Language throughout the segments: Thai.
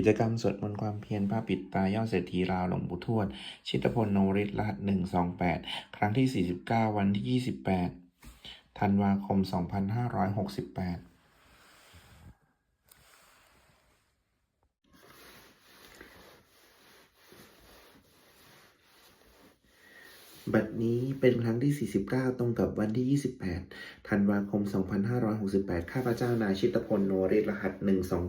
กิจกรรมสวดมนต์ความเพียรผ้าปิดตายอดเศรษฐีราวหลวงปู่ทวด ชิตพลโนริศรหัสหนึ่งสองแปดครั้งที่สี่สิบเก้าวันที่ยี่สิบแปดธันวาคมสองพันห้าร้อยหกสิบแปด บัดนี้เป็นครั้งที่ 49 ตรงกับวันที่ 28 ธันวาคม 2568 ข้าพเจ้านายชิตพลโนริรหัส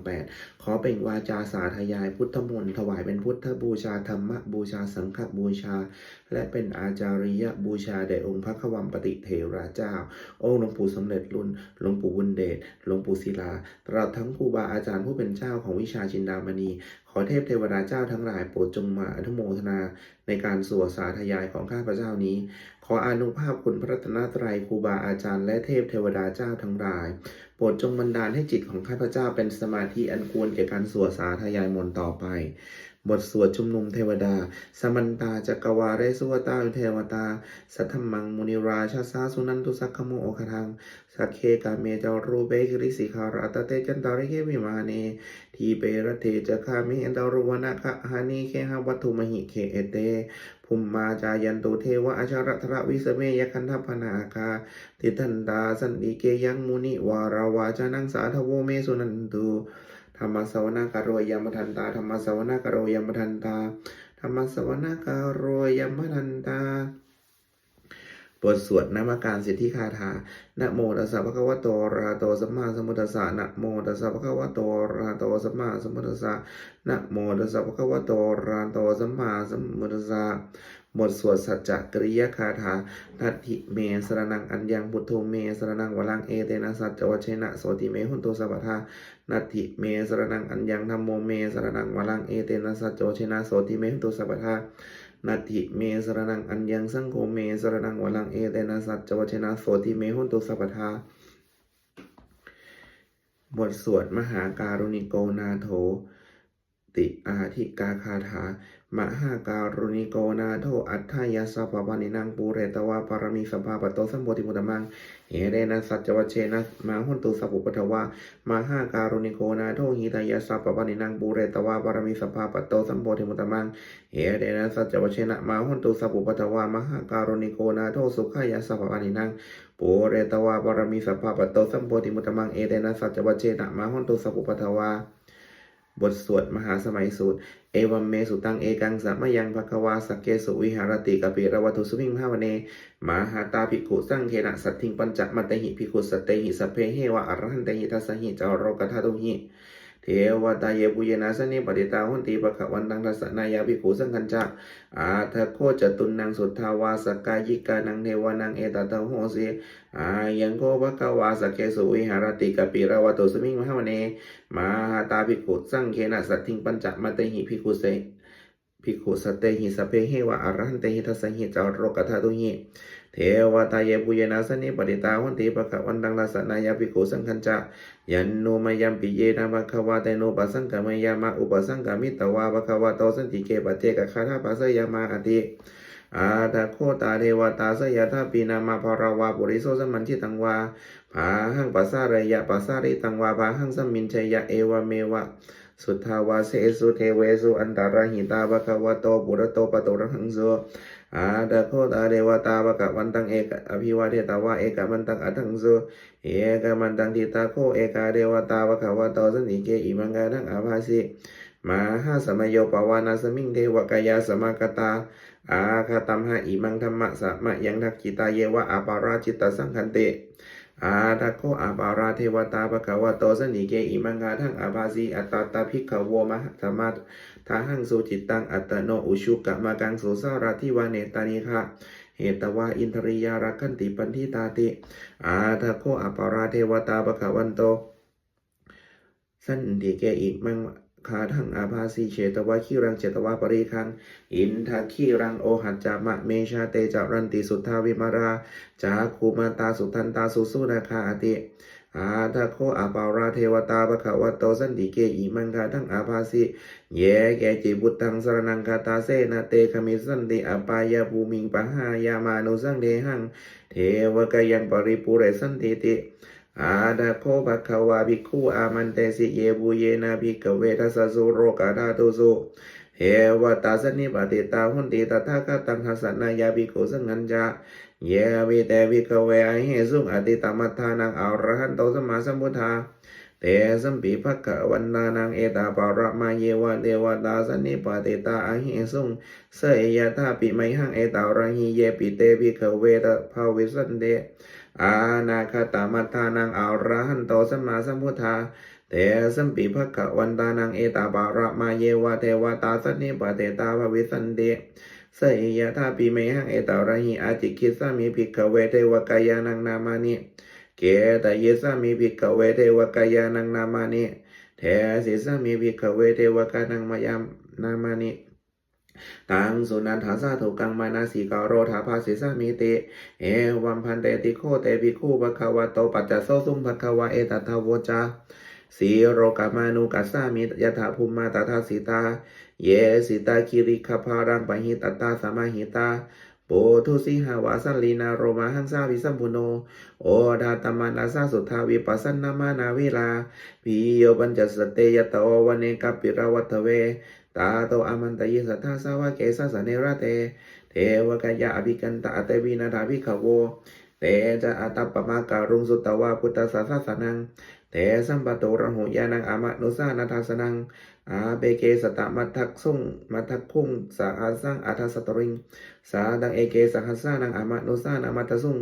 128 ขอเป็นวาจาสาธยายพุทธมนต์ถวายเป็นพุทธบูชาธรรมบูชาสังฆบูชา และเป็นอาจาริยบูชาแด่องค์พระขวัมปติเถระเจ้า องค์หลวงปู่สำเร็จรุ่น หลวงปู่บุญเดช หลวงปู่ศิลา ตลอดทั้งครูบาอาจารย์ผู้เป็นเจ้าของวิชาจินดามณีขอเทพเทวดาเจ้าทั้งหลายโปรดจงมาอนุโมทนาในการสวดสาธยายของข้าพเจ้านี้ ขออานุภาพคุณพระรัตนตรัยครูบาอาจารย์และเทพเทวดาเจ้าทั้งหลาย โปรดจงบันดาลให้จิตของข้าพเจ้าเป็นสมาธิอันควรแก่การสวดสาธยายมนต์ต่อไป บทสวดชุมนุมเทวดา สมันตาจักวาเรสุวตาเทวตา สัทธมังมุนิราชาสาสุนันตุสักขโมโอคทังสักเคกาเมจารูเบกริสิคาราตเตจันตาริเควิมาเน ทีเปรเทจะคามิอันตารุวนาคะหานิเคหวัตถุมหิเคเอเตภุมมาจายันตุเทวะอาชารัทระวิสเมยคันทพนาคาติทันตาสันติเกยังมุนิวาราวาจานังสาทโวเมสุนันตุ ธรรมสวนากโรยมทันตาธรรมสวนากโรยมทันตาธรรมสวนากโรยมทันตาบทสวดนามการสิทธิคาถา นะโมตัสสะภะคะวะโตอะระหะโตสัมมาสัมพุทธัสสะ นะโมตัสสะภะคะวะโตอะระหะโตสัมมาสัมพุทธัสสะ นะโมตัสสะภะคะวะโตอะระหะโตสัมมาสัมพุทธัสสะบทสวดสัจจกริยคาถาทัตถิเมสรนังอัญญังพุทโธเมสรนังวรังเอเตนะสัจจวัชนะโสติเมหุนโตสัพพทา นัตถิเมสรนังอัญญังธัมโมเมสรนังวลังเอเตนะสัจจชเชนะโสติเมหุนโตสัพพทานัติเมสรนังอัญญังสังโฆเมสรนังวลังเอเตนะสัจจวัชนะโสติเมหุนตุสัพพทาบทสวดมหาการุณิโกนาโถ ติอาธิกาคาถา มหาการุณิโกนาโถอัฏฐายาสัพพานินังปูเรตวาปารมีสภาปโตสัมโพธิมุตตมัง เอเรนะสัจจวัชเชนะมาหุนตุสัพพุปทวามหาการุณิโกนาโถหิตายาสัพพานินังปูเรตวาปารมีสภาปโตสัมโพธิมุตตมังเหเดนะสัจจวชนะมาหุนตุสัพพุปตวามหาการุณิโกนาโทสุขายาสัพพานินังปูเรตวาบารมีสัพพะปโตสัมโพธิมุตตมัง เอเดนะสัจจวชนะมาหุนตุสัพพุปตวา บทสวดมหาสมัยสูตร เอวัมเมสุตังเอกังสัมมยังภควาสักเกสุวิหารติกปิระวัตุสุพิงภาวเนมหาตาภิกขุสังเทนะสัตถิงปัญจมัตติหิภิกขุสัตเตหิสเพเฮวะอรหันเตหิทัสสหิจารโรกธาตุหิ เทวตาเยปุเยนะสนิปติตาหุนติปะขวันตังทัสนายาภิกขุสังคัญจะอาทะโคจตุนนางสุทธาวาสกายิกานังเทวานังเอตตะโหสีอายังโคภควาสเกสุวิหารติกปิระวัตุสมิงมหาวเนมหาตาภิกขุสังเคนะสัตถิงปัญจมัตเตหิภิกขุเสภิกขุสเตหิสเพเหวะอรหันเตหิทัสหิจารโรกธาตุหิ เทวตาเยปุเยนะสนิปติตาหุนติปะขะวันตังทัสนายาภิกขุสังคัญจะยันโนมยัมปิเยนะภะคะวะเตโนปัสสังกามยามะอุปสังกามิตวาภะคะวะโตสันติเกปะเจกะคาถาปัสสยามาอติอาตะโคตาเทวตาสยทาปีนามาภาราวาปุริโสสมันทิตังวาภาหังปัสสะรยะปัสสะริตังวาภาหังสมินชัยยะเอวเมวะสุทธาวาเสสุเทเวสุอันตารหิตาภะคะวะโตปุระโตปะโตระหังโส อาตะโคตาเดวตาภะกะวันตังเอกอภิวาเทตาวะเอกมันตังอัตังโสเอกมันตังทิตาโคเอกาเดวตาวะขาวะโตสนิเกอิมังกาทังอาภาสิมาหาสมโยปวานาสมิงเทวกายาสมากตา อาคาตัมหะอิมังธรรมะสะมะยังทักกิตาเยวะอาปาราจิตตสังคันเต อาทะโคอาปาราเทวตาภะคะวะโตสนิเกอิมังกาทังอาภาสิอัตตาตาภิกขโวมหธรรมะ ทาหังสุจิตตังอัตโนอุชุกะมากังสุสาราทิวาเนตานิคะเหตวาอินทริยารักขันติปันทิตาติ อาทะโคอัปาราเทวตาปะขะวันโต สันติเกอิมังคาทังอาภาสีเชตวะขีรังเจตวะปริคัง อินทขีรังโอหัจจามะเมชาเตจารันติสุทธาวิมารา จาคูมาตาสุทันตาสุสุนาคาอติ อาทะโคอาปาราเทวตาปะขะวะโตสันติเกอิมังคาทั้งอาภาสีเยแกจิบุตตังสรนังคาตาเสนาเตคมิสันติอปายาภูมิงปะหายามานุสังเดหัง เทวกยังปริปุเรสันติติอาดาโคภะคะวาภิกขุอามันเตสิเยบุเยนะภิกเวทัสสุโรกาธาตุสุเฮวตาสนิปติตาหุนติตถาคตังหัสสนายาภิโกสังงัญจา เยวิเตภิกเวอหิสุงอติตมัทธานังอรหันโตสมาสัมพุทธาเตสัมปีภคะวันนานังเอตาปารมาเยวะเทวตาสนนิปติตาอหิสุงเสยยะธาปิไมหังเอตาระหิเยปิเตภิกขเวตภาวิสันเดอานาคตามัทานังอรหันโตสัมมาสัมพุทธาเตสัมปีภคะวันตานังเอตาปารมาเยวะเทวตาสนนิปติตาภาวิสันเด สยยะธาปิไมหังเอตาระหิอาจิคิสามิภิกขเวเทวกายานังนามานิเกตเยสามิภิกขเวเทวกายานังนามานิเทสิสามิภิกขเวเทวกานังมายามนามานิตังสุนันทาสาถูกังมานาสีกาโรธาภาสิสามิเต เอวัมพันเตติโคเตปิคูภควะโตปัจจโสสุมภควะเอตัทาวโวจาสีโรกามานุกัสสามิยถาภูมิมาตถาสิตา เยสิตาคิริคพารังปหิตตาสมาหิตาโปทุสิหาวาสันลีนาโรมาหังสาวิสัมพุโน โอดาตมานาสาสุทาวิปัสสนามานาวิลาปิโยปัญจสเตยตโอวันเนกัปปิราวัตเว ตาโตอามันตยิสัทธาสาวะเกสสเนระเต เทวกายะอภิกันตะอเตวินาถาภิขโว เตจะอัตตปมาการุงสุตตวาพุทธสาสสนัง เตสัมปโตระหุยานังอามะนุสานาทาสนังอาเบเกสตะมัทักสุงมัทักคุงสาอาสังอัทสตริง สาดังเอเกสหัสานังอามะนุสานามัทสุง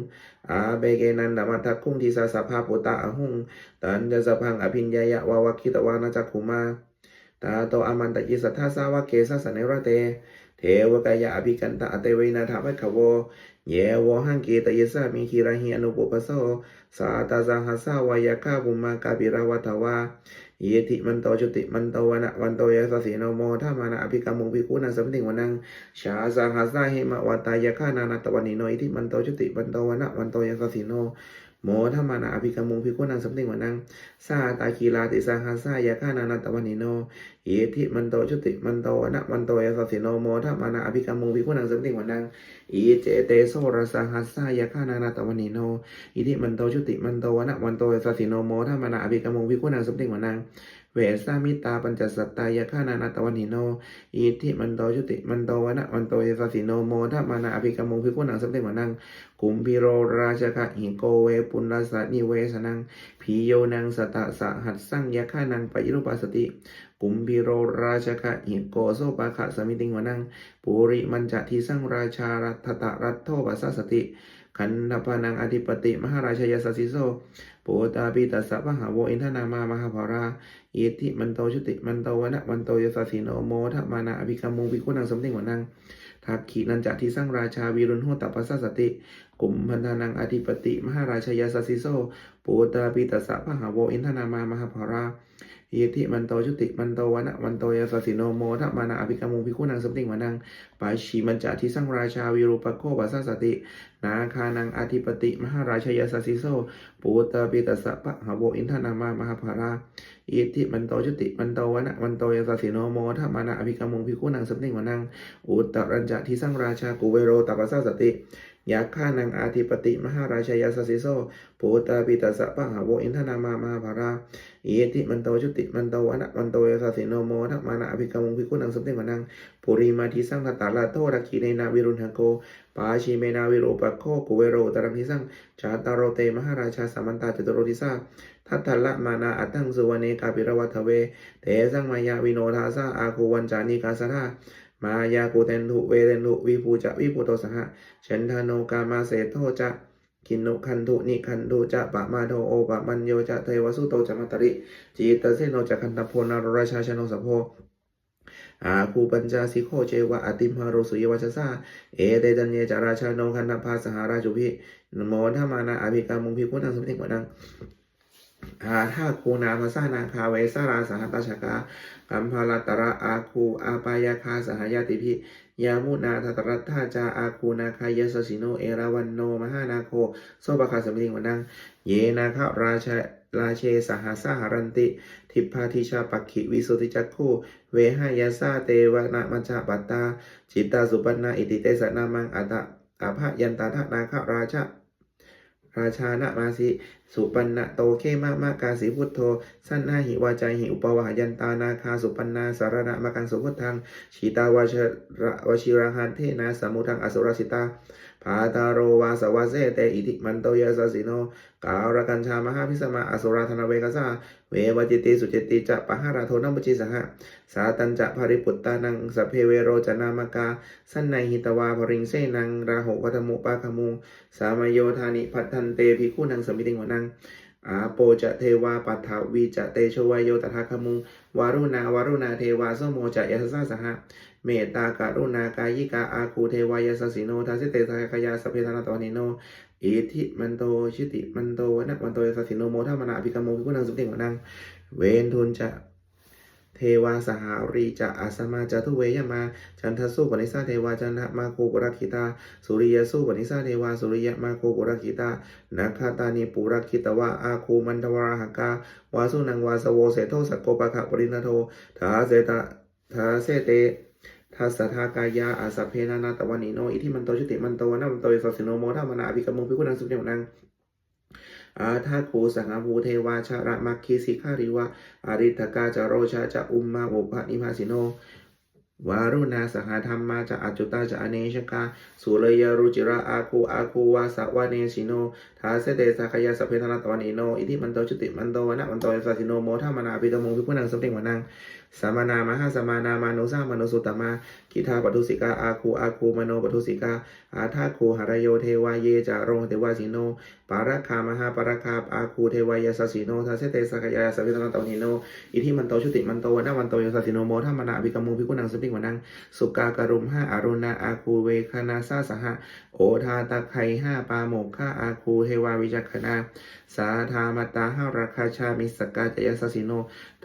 อาเบเกนันดามัทักคุงทิสาสภาปุตตะอหุงตันจะสพังอภิญญายะวาวคิตวานาจักขุมาตาโตอามันตยิสัทธาสาวะเกสะสเนรเต เทวกายะอภิกันตะอเตเวนาถาภัคขโว เยวหังเกตยสามิคิราหิอนุปุปโสสาตาสังหัสาวายาคาบุมากาบิราวัตวาเยติมันโตจุติมันโตวนะวันโตยะสสีโนโมธามานะอภิกรรมุงภิกุนังสัมติงวนังชาสังหัสาหิมะวัตายะคานานาตวันิโนอิทิมันโตจุติมันโตวนะวันโตยะสสีโน โมธามานาอภิกรรมุงภิกขุนังสัมติงวนังซาตาคีลาติสังหัสสายาคานานาตวันิโนเอติมันโตชุติมันโตวนะมันโตยสสิโนโมธามานาอภิกรรมุงภิกขุนังสัมติงวนังอีเจเตโซรสาหัสสายาคานานาตวันิโนอิทิมันโตชุติมันโตวนะมันโตยสสิโนโมธามานาอภิกรรมุงภิกขุนังสัมติงวนัง เวสามิตาปัญจสัตตายาขานานาตวันหิโนอิทิมันโตชุติมันโตวนะมันโตยสสิโนโมทัมานาอภิกรรมุงพิกุนังสัมเตวนังกุมพิโรราชกะหิโกเวปุณลสะนิเวสนังพีโยนังสตะสะหัสสังยาขานังปยิรุปัสสติกุมพิโรราชกะหิโกโซปะขะสมิติงวนังปุริมันจะทิสังราชารัตตะรัตโทปัสสติ ขันธปานังอธิปติมหาราชยสสสิโซปุตตาปิตัสสะพหาโวอินทนามามหาภาราเอิทิมันโตชุติมันโตวนะมันโตยสสิโนโมทมานาอภิกรรมุงภิกขุนังสมติงวนังทักขีนันจะที่สร้างราชาวีรุณโหตปัสสสติกุมพันธานังอธิปติ มหาราชยาสสิโซปูตาปิตัสสะพหาโวอินทนามามหาภารา อิทิมันโตชุติมันโตวนะมันโตยสสิโนโมทมานาอภิกรรมุงภิกขุนังสมติงวนังปาชีมันจะที่สร้างราชาวีรุปโคปัสสสติ นาคานังอธิปติ มหาราชยาสสิโซปูตาปิตัสสะหาโวอินทนามามหาภาราอิทิมันโตจุติมันโตวนะมันโตยสสิโนโมทัมานะอภิกรรมุงพิกุนังสัมติงวนังอุตตรัญจะทิสังราชากุเวโรตปสสสติ ยาฆ่านังอาธิปติมหาราชยาสสิโซปูตาปิตัสะปะหาโวอินทนามามหาภาราอิทิมันโตจุติมันโตวนะมันโตยาสสิโนโมทักมานะอภิกรรมุงพิกุนังสัมติงวนังปุริมาทิสังคตาลาโทรักขีเนนาวิรุณหโกปาชิเมนาวิโรปะโคกุเวโรตรังทิสังชาตารโรเตมหาราชาสัมมันตาจตุโรทิสาทัตตละมานาอัตถังสุวเนกาปิรวัตเวเตสังมายาวิโนทาสาอาคูวันจานิกาสธา มายากูเตนทุเวเรนทุวิภูจะวิภูโตสหะฉันทาโนกามาเสโทจะคินนุคันทุนิคันทุจะปะมาโทโอปะมันโยจะเทวสุโตจะมัตตริจีตเสโนจะคันตโพนารราชาชนสโพอาคูปัญจาสิโคเจวะอติมหาโรสุยวัชสาเอเตตัญเยจาราชาโนคันตพาสหาราชุพินโมทมานาอภิกามุงพิพุทธังสมติกวนัง อาถ้าคูนามาสานาคาเวสาราสหัตชกากัมพาลตระอาคูอาปายาคาสหายาติพิยามุนาทัตรัตถาจาอาคูนาคายสสิโนเอราวันโนมหานาโคโซปะคาสมิติงวันังเยนาคราชาราเชสหาสหรันติ ทิพาทิชาปักขิวิสุติจักคูเวหายาซาเตวนามัญชาปัตตาจิตตาสุปันนาอิติเตสนามังอัตตะอาภยันตาทนาคาราชา ราชานะมาสิสุปันนะโตเขมะมะกาสีพุทโธ สันนาหิวาจาหิอุปวายันตานาคาสุปันนาสารณะมะกันสุพุทธังชีตาวาชระวชิราหันเทนะสมุทังอสุรสิตา พาตาโรวาสวาเซเตอิทิมันโตยาสสิโนการกัญชามหาพิสมาอสุราธนาเวกสาเววจิติสุจิติจะปะหาราโทนัมปจิสหะสาตัญจะภริปุตตานังสเพเวโรจนามกา สันในหิตวาภริงเสนังราหุวัตมุปาคมุงสามโยธานิพัทันเตภิกขุนังสมิติงวนังอาโปจะเทวาปัฏฐวีจะเตโชวายโยตถาคมุงวารุณาวารุณาเทวาสโมจะยัสสาสหะ เมตตาการุณากายิกาอาคูเทวายสสิโนทัสสิเตสกายาสเพธนาตวนิโนอิทิมันโตชิติมันโตวนะมันโตยสสิโนโมทามนาภิกรรมโมภิกุนังสุติงวนังเวนทุนจะเทวาสหารีจะอาสมาจะทุเวยมา จันทสุปนิสาเทวาจันทมาโคกุรักขิตา สุริยสุปนิสาเทวาสุริยมาโคกุรักขิตานาคาตานิปุรักขิตวะอาคูมันตวราหกาวาสุนังวาสโวเสโทสกโกปะขะปรินาโททาเสตะทาเสเต ทัสสะทากายาอาสเพนานาตวันิโนอิทิมันโตชุติมันโตนะมันโตยสสสิโนโมทามนาอภิกรมโมภิกขุนังสุติงวนังอาทาโคสังฆภูเทวาชาระมัคคีสิกขาริวะอาริทกาจาโรชาจะอุมมาอุปะนิพาสิโนวารุณาสหธรรมมาจะอจุตาจะอเนชกาสุรยรุจิระอาคูอาคูวาสวะเนสิโนทาเสเตสักยาสเพธนาตวันิโนอิทิมันโตชุติมันโตนะมันโตยสัสิโนโมทามนาอภิกรมโมภิกขุนังสุติงวนัง สามานามหาสมานามานุสามนุสุตมากิทาปทุสิกาอาคูอาคูมโนปทุสิกาอาทาคูหารโยเทวาเยจาโรเทวาสิโนปาราคามหาปาราคาอาคูเทวายาสสิโนทัสเสเตสักยายาสวิตนันตวนิโนอิทิมันโตชุติมันโตนะวันโตยสัสสิโนโมทัมนาอภิกมโมภิกุนังสุติงวนังสุกากรุมห้าอารุณาอาคูเวคณาสาสหะโอทาตะไคห้าปาโมกข้าอาคูเทวาวิจักขณาสาธามตาห้าราคาชามิสกาจยสสิโน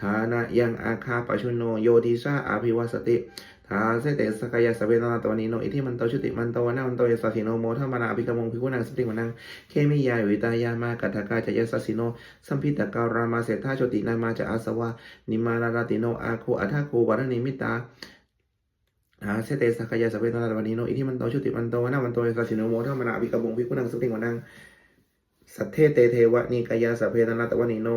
ฐานะยังอาคาปชุโนโยทิชาอาภิวัสติทาเสเตสกายาสเวตนาตวนิโนอิทิมันโตชุติมันโตนะมันโตยสัสิโนโมทัมมนาอภิกรรมงพิกุนังสติมันังเคมิยาวิตายามากัตถกาจยสัสิโนสัมพิตการามาเสธาโชตินามาจะอาสวะนิมานาราติโนอาโคอัฏโควารณิมิตาอาเสเตสักยาสเวตนาตวนิโนอิทิมันโตชุติมันโตนะมันโตยสัสิโนโมทัมมนาอภิกรรมงพิกุนังสติมันัง สัทเทเตเทวะนิกายาสพเพตนาตวันิโน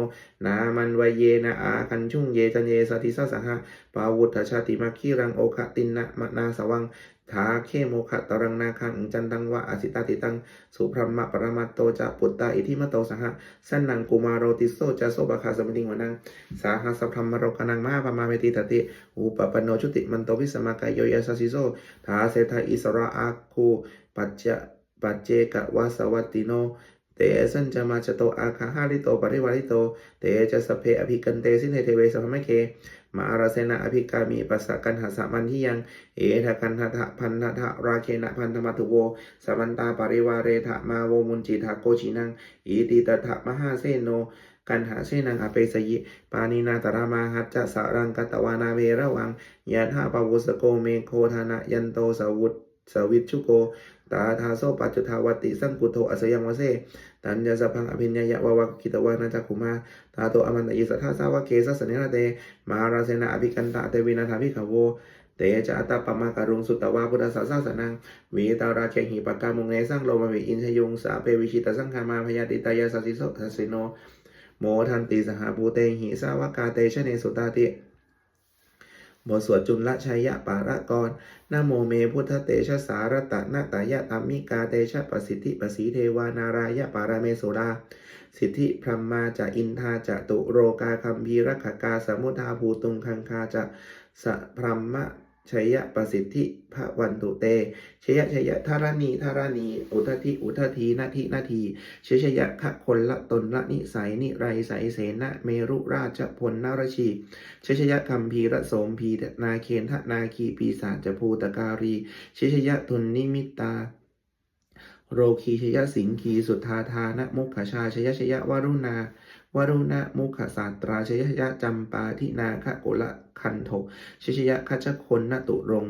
นามันวเยนะอาคันชุ่งเยจันเยสติสสหะปาวุฒชาติมัคคีรังโอคตินนะมะนาสวังถาเคโมคะตรังนาคังจันตังวะอสิตาติตัง สุพรหมะปรมัตโตจะปุตตาอิทิมโตสหะสันนังกุมารโรติโสจะโสบะคาสมิติงวนังสาหัสพรหมโรกนังมาปมาเวติตติ อุปปโนชุติมันโตวิสมากายโยยสสิโสทาเสทาอิสระอาคูปัจจะปัจเจกวาสวัตติโน เตสัญจะมาจโตอาคาหาริโตปริวาริโต เตจะสเพอภิกันเตสินเทเทเวสพมเค มาอาราเสนะอภิกามีปัสสะกันหาสามันที่ยัง เอทะกันหะทะพันธะทะราเคนะพันธมัตุโวสมันตาปริวาเรทะมาโวมุนจิทาโกชินังอีติตถะมหาเสโนกันหาเสนังอเปสยิปานินาตรามาหัจจะสารังกตวานาเวระวังยะธาปวุสโกเมโคธานะยันโตสาวุต สวิชชุโก ตาทาโซปัจจุทาวติ สังกุโทอสยังวเสตัญญาสพังอภิญญายะวาวะกิตวานาจักขุมาตาโตอมันตยิสัทธาสาวะเกสัสเนระเต มาราเสนาอภิกันตะเตวินาทาภิขโวเตจะอัตตปปมาการุงสุตตวาพุทธสสาสนังวีตาราเคหิปกามุงเนสังโลมาวิอินชยงสาเปวิชิตสังฆามาพยาติตายาสัสิโสสัสิโน โมทันติสหภูเตหิสาวกาเตชเนสุตาติ บทสวดจุลชัยยะปาระกรนโมเมพุทธเตชะสารตะนาตายะตัมมิกาเตชะปสิทธิปสีเทวานารายะปารเมโสดา สิทธิพรหมาจะอินทาจะตุโรกาคัมภีรขกาสมุทาภูตุงคังคาจะสะพรหมะ ชัยยะประสิทธิพระวันตุเตชยะชยะธารณีธารณี อุทธิอุทธีนาทีนาทีชยชยะขะคนละตนละนิสัยนิไรใสเสนะเมรุราชพลนารชีชยชยะคัมภีระโสมพีนาเคนทนาคีปีศาจภูตการีชยชยะทุนนิมิตาโรคีชยะสิงคี สุทธาทานะมุขชาชยชยะวรุณา วรุณะมุขสาตราชยชยะจำปาทินาคะกุละคันโทชชยะคัจคนนตุรง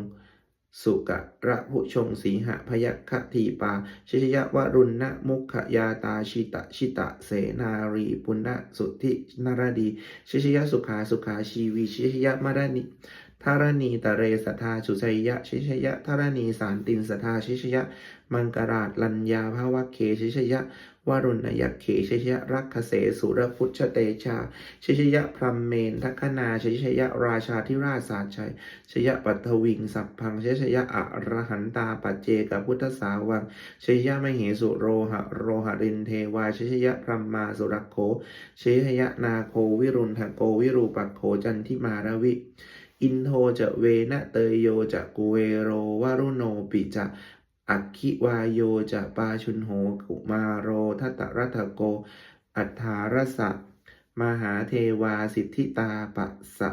สุกะระพุชงสีหะพยัคฆทีปาชชยะวรุณะมุขยาตาชิตะชิตะเสนารีปุณณสุทธินารดี ชิชยะสุขาสุขาชีวี ชิชยะมารณิ ธารณีตะเรสัทธาสุชัยยะชิชยะธารณีสารตินสัทธาชิชยะ มังกราชลัญญาภาวะเคชิชยะวรุณยักเขชิชยะรักเสสุรพุชเตชาชิชยะพรมเมนทัคนาชิชยะราชาธิราชสาชัยชยะปัทวิงสัพพังชชยะอรหันตาปัจเจกพุทธสาวังชยะมเหสุโรหะโรหะรินเทวาชชยะพรมมาสุรักโขชยยะนาโควิรุณทโกวิรูปัโขจันทิมารวิ อินโทจะเวนะเตยโยจะกุเวโรวารุโนปิจะอัคคิวายโยจะปาชุนโหกุมาโรทัตตรัตโก อัฏฐารสะมหาเทวาสิทธิตาปัสะ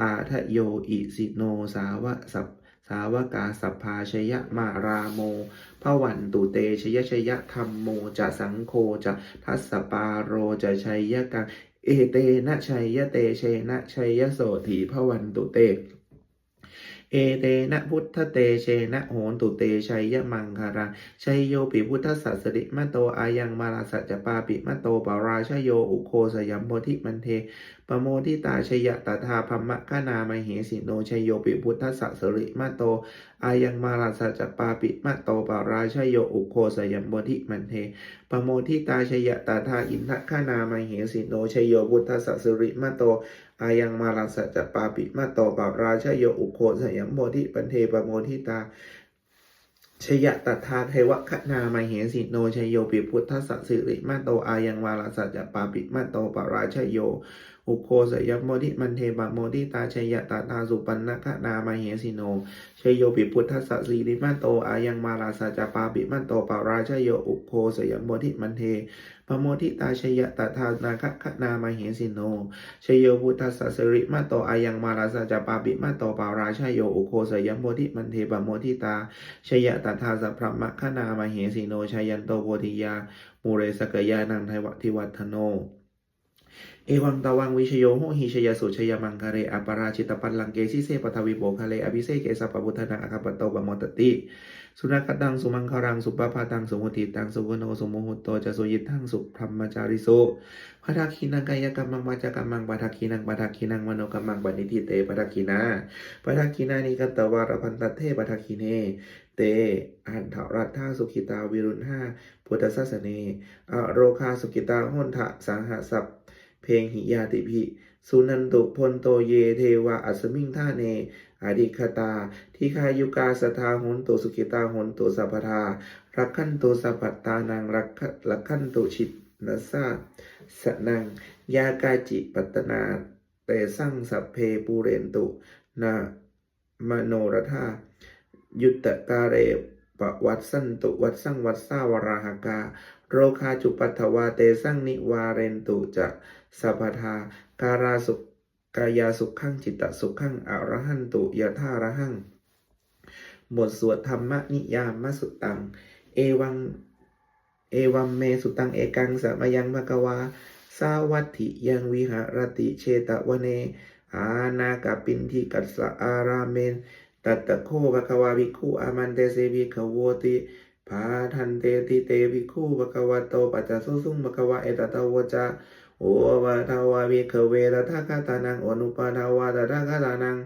อาทะโยอิสิโนสาวะสัพสาวกาสัพพาชยะมาราโมพระวันตุเตชยชยะธรรมโมจะสังโฆจะทัสสปาโรจะชัยยะกัง เอเตนะชัยยะเตเชนะชัยยะโสถีพะวันตุเต เอเตนะพุทธเตเชนะโหนตุเตชัยยะมังคาราชัยโยปิพุทธสัสริมะโตอายังมาลาสัจปาปิมะโตปาราชโยอุโคสยัมโพธิมันเทปโมทิตาชยะตถาพมะกานามเหสิโนชยโยปิพุทธสัสริมะโตอายังมาลาสัจปาปิมะโตปาราชโยอุโคสยัมโพธิมันเทปโมทิตาชยะตถาอินทคานามเหสิโนชยโยพุทธสัสสริมะโต อายังมาลัสสะจปาปิมาโตปาราชโยอุโคสยมโมทิปันเทปโมทิตาชยะตัทาเทวคณามเหสิโนชยโยปิพุทธสัสสิริมาโตอายังมาลาสัจปาปิมาโตปาราชโย อุโคสยมโมทิมันเทปโมทิตาชยะตัทธาสุปันนคณามเหสิโนชยโยปิพุทธสัสสิริมาโตอายังมาลัสสะจปาปิมาโตปาราชโยอุโคสยมโมทิมันเทปโมทิตาชยะตถานาคคณามาเหสิโนชยโยพุทธสัสสริมาโตอายังมาลาสจาปาปิมาโตปาราชโยอุโคสยมโมทิมันเทปโมทิตาชยะตถาสัพพมะคณามาเหสิโนชยันโตโพธิยามูเรสกยานังไทวทิวัฒโน เอวังตวังวิชโยโหหิชยสุชยมังคาเรอปราชิตปัลลังเกสิเสปทวิโบคาเลอภิเศกเกสปพุทธนาอคปโตปมตติ สุนักตังสุมังคารังสุปปาตังสุมุติตังสุวโนสุโมหุตโตจะสุยิทังสุพรหมจาริโสพระทักขินังกายกรรมังวาจากรรมังปะทักขินังปะทักขินังมโนกรรมังปณิทิเตปะทักขินาปะทักขินานิกัตวารพันตเทปะทักขิเนเตอันทรัตถาสุขิตาวิรุณห้าพุทธศาสเนอโรคาสุขิตาหุนทะสังหสัพ เพลงหิยาติภิสุนันตุพลโตเยเทวะอัสมิงท่าเนอดิคตา ทิคายุกาสทาหนตุสุขิตาหนตุสัพพทารักขันตุสัพพตานังรักขรักขันตุชิตนสาสนัง ยากาจิปัตนา เตสั่งสัพเพปูเรนตุนามโนรธายุตตะกาเรปวัตสันตุวัตสังวัตสาวราหกา โรคาจุปัตวาเตสังนิวาเรนตุจะ สัพพทาการาสุกายาสุขขังจิตตสุขขังอรหันตุยะธาระหังบทสวดธรรมนิยามมสุตัง เอวัง เอวัมเมสุตังเอกังสัมยังภกวา สาวัตถิยังวิหารติเชตวเน อาณากปินทิกัสะอาราเมน ตัตตะโคภควาวิคูอามันเตเสวิขโวติพาทันเตติเตวิคูภควโตปัจจสุสุงภควาเอตตะวจา โอวะทาวาวิขเวตถาคตานังอนุปาทาวาตถาคตานัง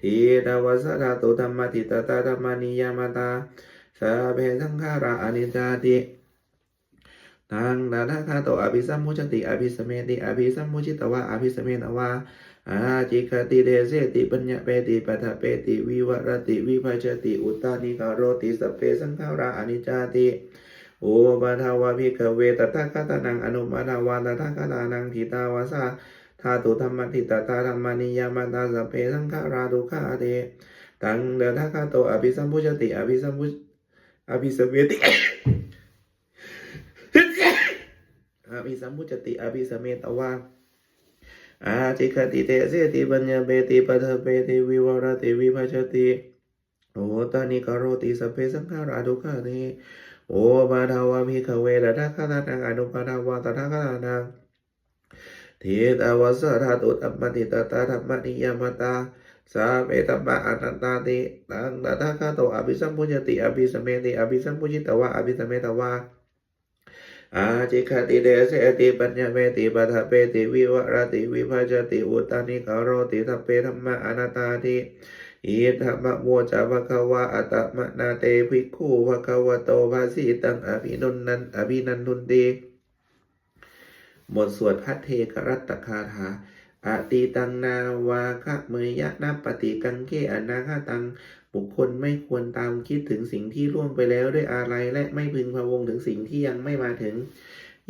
ทีตวสสะตุธรรมติตตาธรรมนิยามตาสัพเพสังขาราอนิจจาติตังตถาคตโตอภิสัมมุจติอภิสเมติอภิสัมมุจิตวะอภิสเมตวะอาจิคติเดเสติปัญญาเปติปัฏเปติวิวรติวิภัชติอุตตานิการโรติสพเพสังขาราอนิจจาติ อปะทาวาภิกขเวตถาคตานังอนุปะทาวาตถาคตานังทิตาวาสาธาตุธรรมทิตตาธรรมนิยามตาสเพสังขาราทุกขาเตตังตถาคตโตอภิสัมมุจติอภิสัมมุอภิสเมติอภิสัมพุจติอภิสเมตวาอาจิคติเตเสติปัญญาเปติปัฏฐเปติวิวรติวิภัชติโอตานิกโรติสเพสังขาราทุกขานิ โอปาทาวามิขเวตถาคตานังอนุปาทาวาตถาคตานังทีตาวาสธาตุธรรมติตตาธรรมนิยามตาสาเปตมะอนันตาติตังตถาคตโตอภิสัมพุจติอภิสเมติอภิสัมพุจิตวะอภิสเมตวะอาจิคติเดเสติปัญญเมติปัฏฐเปติวิวรติวิภาจติอุตตานิกโรติทัพเพธรรมะอนัตตาติ อิทะมะโมจะภะคะวะอะตะมะนาเตภิกขุภะคะวะโตภาสีตังอภินุนนันอภินันทุนเตบทสวดพัทเทกรัตคาถาอาติตังนาวาคะเมยะนัปปฏิกังเกอนาคาตัง บุคคลไม่ควรตามคิดถึงสิ่งที่ล่วงไปแล้วด้วยอะไรและไม่พึงพะวงถึงสิ่งที่ยังไม่มาถึง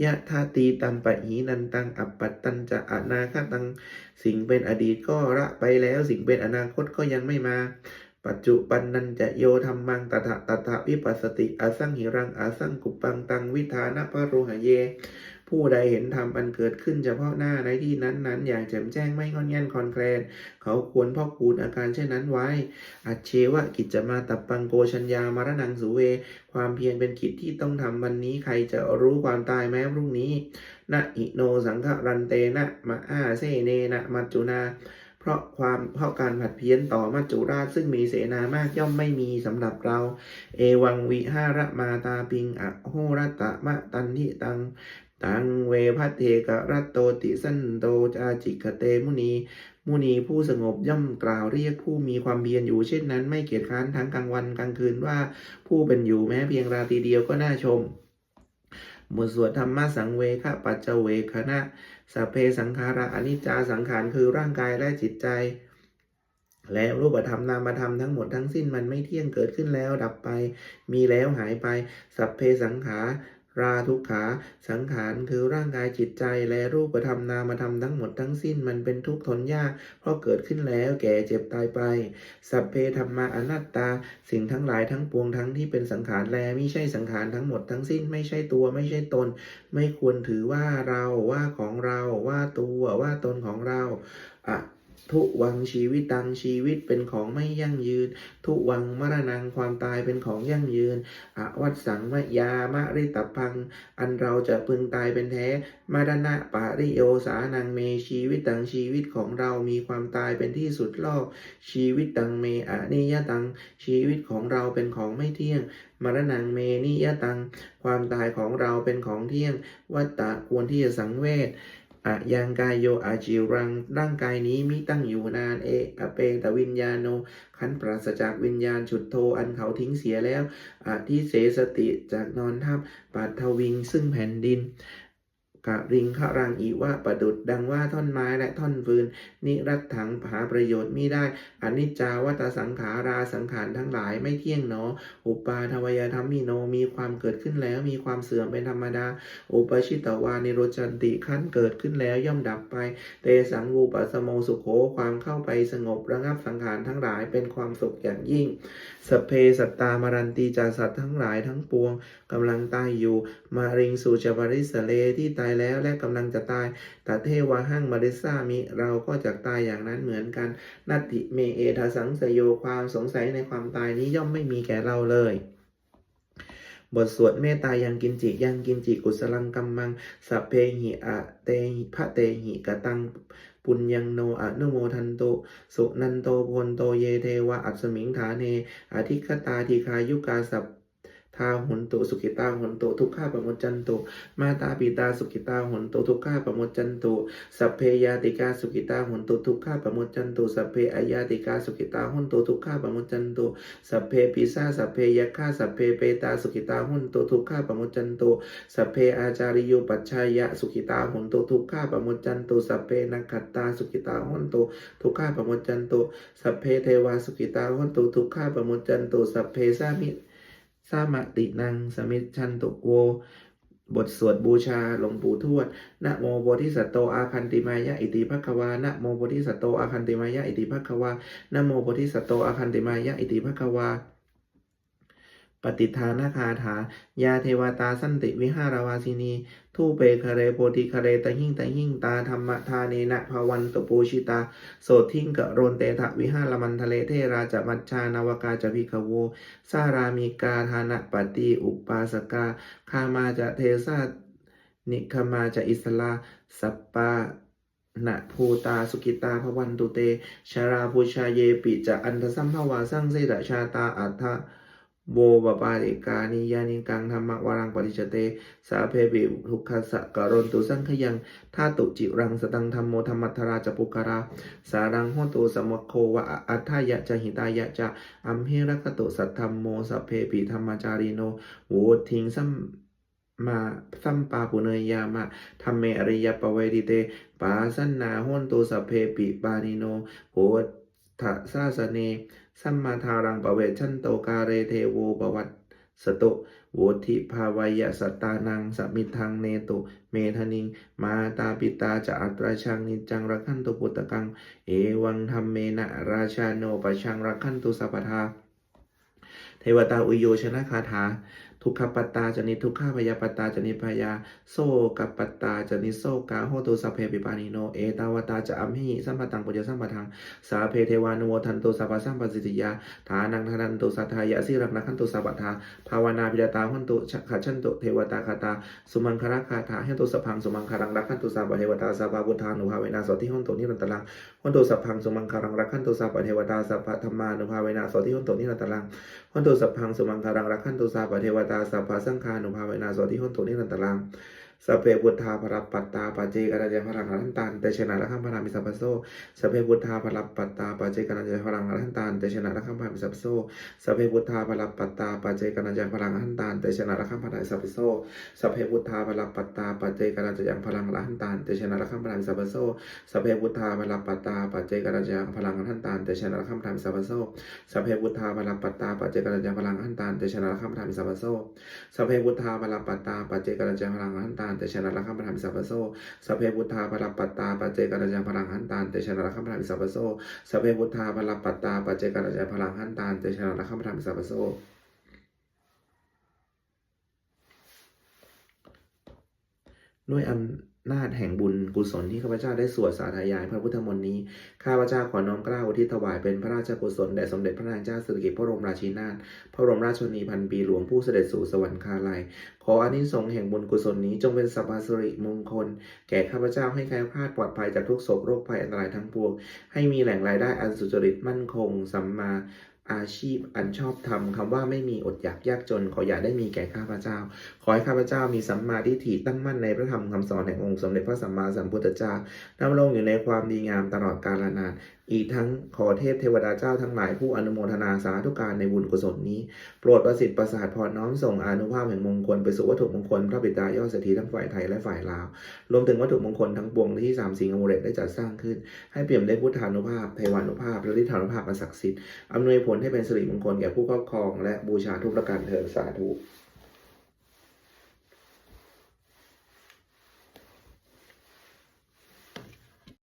ยะธาตีตัมปะหีนันตังอัปปัตตันจะอนาคตัง สิ่งเป็นอดีตก็ละไปแล้ว สิ่งเป็นอนาคตก็ยังไม่มา ปัจจุบันนันจะโยธรรมังตถะตถะวิปัสสติอสังหิรังอสังกุปังตังวิธานะพะโรหะเย ผู้ใดเห็นธรรมอันเกิดขึ้นเฉพาะหน้าในที่นั้นนั้นๆ อย่างแจ่มแจ้งไม่งอนแง่นคอนแคลน เขาควรพอกคูณอาการเช่นนั้นไว้ อัจเชวะกิจจะมาตับปังโกชัญญามารนังสุเว ความเพียรเป็นกิจที่ต้องทำวันนี้ใครจะรู้ความตายแม้พรุ่งนี้นะอิโนสังฆรันเตนะมะอาเซเนนะมัจจุนาเพราะความเพราะการผัดเพี้ยนต่อมัจจุราชซึ่งมีเสนามากย่อมไม่มีสำหรับเรา เอวังวิหาระมาตาปิงอะโหรตะมะตันทิตัง ตังเวพัทเทกะรัตโตติสันโตจาจิกเตมุนี มุนีผู้สงบย่อมกล่าวเรียกผู้มีความเพียรอยู่เช่นนั้นไม่เกียจค้านทั้งกลางวันกลางคืนว่าผู้เป็นอยู่แม้เพียงราตรีเดียวก็น่าชมบทสวดธรรมะสังเวคะปัจเจเวคณะสัพเพสังขาระอนิจจาสังขารคือร่างกายและจิตใจ และรูปธรรมนามธรรมทั้งหมดทั้งสิ้นมันไม่เที่ยงเกิดขึ้นแล้วดับไป มีแล้วหายไปสัพเพสังขา ราทุกขาสังขารคือร่างกายจิตใจและรูปธรรมนามธรรมทั้งหมดทั้งสิ้นมันเป็นทุกข์ทนยากเพราะเกิดขึ้นแล้วแก่เจ็บตายไป สัพเพธรรมาอนัตตา สิ่งทั้งหลายทั้งปวงทั้งที่เป็นสังขารแลไม่ใช่สังขารทั้งหมดทั้งสิ้นไม่ใช่ตัวไม่ใช่ตน ไม่ควรถือว่าเราว่าของเราว่าตัวว่าตนของเราอะ ทุวังชีวิตตังชีวิตเป็นของไม่ยั่งยืน ทุวังมรณังความตายเป็นของยั่งยืนอวัตสังมยามะริตพัง อันเราจะพึงตายเป็นแท้มรณะปาริโยสานังเมชีวิตตังชีวิตของเรามีความตายเป็นที่สุดรอบชีวิตตังเมอนิยตัง ชีวิตของเราเป็นของไม่เที่ยงมรณังเมนิยตัง ความตายของเราเป็นของเที่ยง วัตตะควรที่จะสังเวช อะยังกายโยอาจิรัง ร่างกายนี้มิตั้งอยู่นานเอะอเปตวิญญาโน ขันปราศจากวิญญาณฉุดโทอันเขาทิ้งเสียแล้วอะที่เสสติจากนอนทับปัทวิงซึ่งแผ่นดิน กะริงขรังอีวะประดุดดังว่าท่อนไม้และท่อนฟืน นิรัตถังหาประโยชน์มิได้อนิจจาวัตสังขาราสังขารทั้งหลายไม่เที่ยงหนอ อุปาทวยธรรมิโนมีความเกิดขึ้นแล้วมีความเสื่อมเป็นธรรมดา อุปชิตวานิโรจันติขั้นเกิดขึ้นแล้วย่อมดับไป เตสังวูปสสโมสุโขความเข้าไปสงบระงับสังขารทั้งหลายเป็นความสุขอย่างยิ่งสเพสัตตามารันตีจาสัตว์ทั้งหลายทั้งปวงกำลังตายอยู่ มาริงสู่จบริสเลที่ตายแล้วและกำลังจะตายตัเทวะหั่งมาริสามิ เราก็จะตายอย่างนั้นเหมือนกัน นัตติเมเอทสังสโยความสงสัยในความตายนี้ย่อมไม่มีแก่เราเลยบทสวดเมตตายังกินจิยังกินจิกุสลังกัมมังสัพเพหิอะเตหิพระเตหิกตัง ปุญญังโนอนุโมทันโต สุนันโตพลโตเยเทวะอัศมิงฐานเนอธิคตาธีคายุกาสัพ ทาหุนโตสุขิตาหุนโตทุกข้าปมจันโตมาตาปิตาสุขิตาหุนโตทุกข้าปมจันโตสัพเพยาติกาสุขิตาหุนโตทุกข้าปมจันโตสัพเพอายาติกาสุขิตาหุนโตทุกข้าปมจันโตสัพเพปิสาสัพเพยัคฆาสัพเพเปตาสุขิตาหุนโตทุกข้าปมจันโตสัพเพอาจาริโยปัจชายะสุขิตาหุนโตทุกข้าปมจันโตสัพเพนักขัตตาสุขิตาหุนโตทุกข้าปมจันโตสัพเพเทวาสุขิตาหุนโตทุกข้าปมจันโตสัพเพสามิ สามตินัง สมิชันตุโว บทสวดบูชาหลวงปู่ทวด นะโมโพธิสัตโตอาคันติมายะอิติภควา นะโมโพธิสัตโตอาคันติมายะอิติภควา นะโมโพธิสัตโตอาคันติมายะอิติภควา ปฏิทานาคาถา ยาเทวตาสันติวิหารวาสินี ทูเปคเรโพธิคเรตะหิ่งตะหิ่งตาธรรมทาเนนะภวันตุปูชิตา โสทิ่งกะโรนเตทะวิหารมันทะเลเทราจะมัจจานาวกาจะพิขโวสารามิกาธานะปฏิอุปาสกาคามาจะเทสานิคมาจะอิสลาสัปปานะภูตาสุกิตาภวันตุเต ชาราภูชาเยปิจะอันทสัมภวาสร้างเสดชาตาอัฏฐ โบปปาติกานิยานิกังธรรมวารังปฏิจเต สาเพปิทุกขสะกรนตุสังขยังธาตุจิรังสตังธรรมโมธรรมัทธราจปุการา สารังโหตุสมโควะอัฏฐายะจหิตายะจะอัมเหรคตุสัทธัมโมสเพปิธรรมจาริโนโวทิงสัมมาสัมปาปุเนยามะธรรมเมอริยปเวดิเตปาสันนาโหนตุสเพปิปานิโนโหทะสาสเน สัมมาทารังปเวชันโตกาเรเทโวปวัตสตุโวธิภาวยะสตตานังสมิทังเนตุเมธนิง มาตาปิตาจะอัตราชังนิจจังรักขันตุปุตตะกัง เอวังธรรมเมนะราชาโนปชังรักขันตุสัพพทาเทวตาอุโยชนะคาถา ทุกขปตาจนิทุกขพยาปตาจนิพยาโซกัปปตาจนิโซกาโหตุสัพเพปิปานิโนเอตาวตาจะอัมหิสัมปตังปุจจสัมปทังสาเพเทวานุโมทันตุสัพพะสัมปสิทธิยาฐานังทานันตุสัทธายะสิรักนักขันตุสัพพทาภาวนาพิดตาหันตุขะชันตุเทวตาคาตาสุมังคาราคาถาหันตุสัพพังสุมังคารังรักขันตุสัพพะเทวตาสัพพะพุทธานุภาเวนะโสติหันตุนิรันตรัง วันตุสัพพังสุมังคารังรักขันตุสัพพะเทวตาสัพพะธรรมานุภาเวนะโสติหันตุนิรันตรังวันตุสัพพังสุมังคารังรักขันตุสัพพะเทวตาสัพพะสังฆานุภาเวนะโสติหันตุนิรันตรัง สเพพุทธาภรปัตตาปัจเจกนัญญพลังอรันตันเตชนะละขัมพรามิสัพโซสเพพุทธาภรปัตตาปัจเจกนัญญพลังอรันตันเตชนะละขัมพรามิสัพโซสเพพุทธาภลับปัตตาปัจเจกัญจัพลังอหันตานเตชนะระคัมพลายสัพโซสเพพุทธาภลับปัตตาปัจเจกัญจัพลังอหันตานเตชนะระคัมพลายสัพโซสเพพุทธาภลับปัตตาปัจเจกัญจัพลังอหันตานเตชนะระคัมพลายสัพโซสเพพุทธาภลับปัตตาปัจเจกัญจัพลังอหันตานเตชนะระคัมพลายสัพโซสเพพุทธาภลับปัตตาปัจเจกัญจัพลังอหันตันานเตชนะระคัมพรายสัพพโซสัพเพพุทธาภลับปัตตาปัจเจกนัญจังพลังหันตานเตชนะระคัมพรายสัพพโซสัพเพพุทธาภลับปัตตาปัจเจกนัญจังพลังหันตานเตชนะระคัมพรายสัพพโซด้วยอำ นาจแห่งบุญกุศลที่ข้าพเจ้าได้สวดสาธยายพระพุทธมนต์นี้ ข้าพเจ้าขอน้อมเกล้าอุทิศถวายเป็นพระราชกุศลแด่สมเด็จพระนางเจ้าสิริกิติ์พระบรมราชินีนาถพระบรมราชชนนีพันปีหลวงผู้เสด็จสู่สวรรคาลัย ขออานิสงส์แห่งบุญกุศลนี้จงเป็นสัพพสิริมงคล แก่ข้าพเจ้าให้แคล้วคลาดปลอดภัยจากทุกโศกโรคภัยอันตรายทั้งปวง ให้มีแหล่งรายได้อันสุจริตมั่นคงสัมมา อาชีพอันชอบธรรมคำว่าไม่มีอดอยากยากจน ขออย่าได้มีแก่ข้าพเจ้า ขอให้ข้าพเจ้ามีสัมมาทิฏฐิตั้งมั่นในพระธรรมคำสอนแห่งองค์สมเด็จพระสัมมาสัมพุทธเจ้าดำรงอยู่ในความดีงามตลอดกาลนานอีกทั้งขอเทพเทวดาเจ้าทั้งหลายผู้อนุโมทนาสาธุการในบุญกุศลนี้ โปรดประสิทธิ์ประสาทพรน้อมส่งอนุภาพแห่งมงคลไปสู่วัตถุมงคลพระบิดายอดเศรษฐีทั้งฝ่ายไทยและฝ่ายลาว รวมถึงวัตถุมงคลทั้งปวงที่สามสิงห์มูเรตได้จัดสร้างขึ้น ให้เปี่ยมด้วยพุทธานุภาพเทวานุภาพและฤทธานุภาพอันศักดิ์สิทธิ์อำนวยผลให้เป็นสิริมงคลแก่ผู้ครอบครอง และบูชาทุกประการเถิดสาธุ